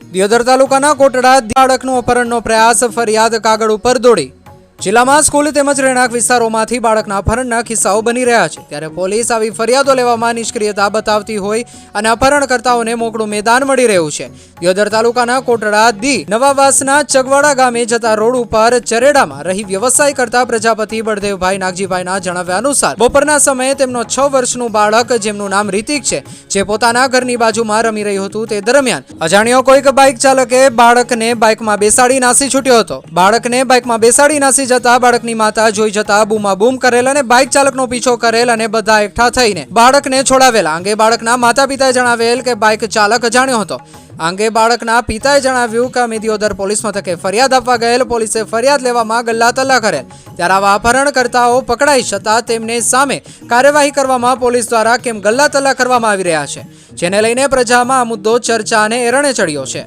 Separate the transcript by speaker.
Speaker 1: દિયોદર તાલુકાના કોટડા બાળકનું અપહરણનો પ્રયાસ ફરિયાદ કાગળ ઉપર દોડી. જિલ્લામાં સ્કૂલ તેમજ રહેણાંક વિસ્તારોમાંથી બાળકના અપહરણના કિસ્સાઓ બની રહ્યા છે. ત્યારે પોલીસ આવી ફરિયાદો લેવામાં નિષ્ક્રિયતા બતાવતી હોય અને અપહરણકર્તાઓને મોકળું મેદાન મળી રહ્યું છે. દિયોદર તાલુકાના કોટડા દી નવાવાસના ચગવાડા ગામે જતા રોડ ઉપર ચરેડામાં રહી વ્યવસાય કરતા પ્રજાપતિ બળદેવભાઈ નાગજીભાઈના જણાવ્યા અનુસાર, બપોરના સમયે તેમનો છ વર્ષનું બાળક, જેમનું નામ રિતિક છે, જે પોતાના ઘરની બાજુમાં રમી રહ્યું હતું તે દરમિયાન, અજાણ્યો કોઈક બાઇક ચાલકે બાળકને બાઇકમાં બેસાડી નાસી છૂટ્યો હતો. બાળકને બાઇકમાં બેસાડી નાસી જતા બાળકની માતા જોઈ જતા બૂમા બૂમ કરેલ અને બાઇક ચાલકનો પીછો કરેલ અને બધા એકઠા થઈને બાળકને છોડાવેલા. અંગે બાળકના માતા પિતાએ જણાવેલ કે બાઇક ચાલક અજાણ્યો હતો. આંગે બાળકના પિતાએ જણાવ્યું કે અમે દિયોદર પોલીસ મથકે ફરિયાદ આપવા ગયેલ. પોલીસે ફરિયાદ લેવામાં ગલ્લા તલ્લા કરેલ. ત્યારે આવા અપહરણકર્તાઓ પકડાઈ છતાં તેમને સામે કાર્યવાહી કરવામાં પોલીસ દ્વારા કેમ ગલ્લા તલ્લા કરવામાં આવી રહ્યા છે? જેને લઈને પ્રજામાં આ મુદ્દો ચર્ચા અને એરણે ચડ્યો છે.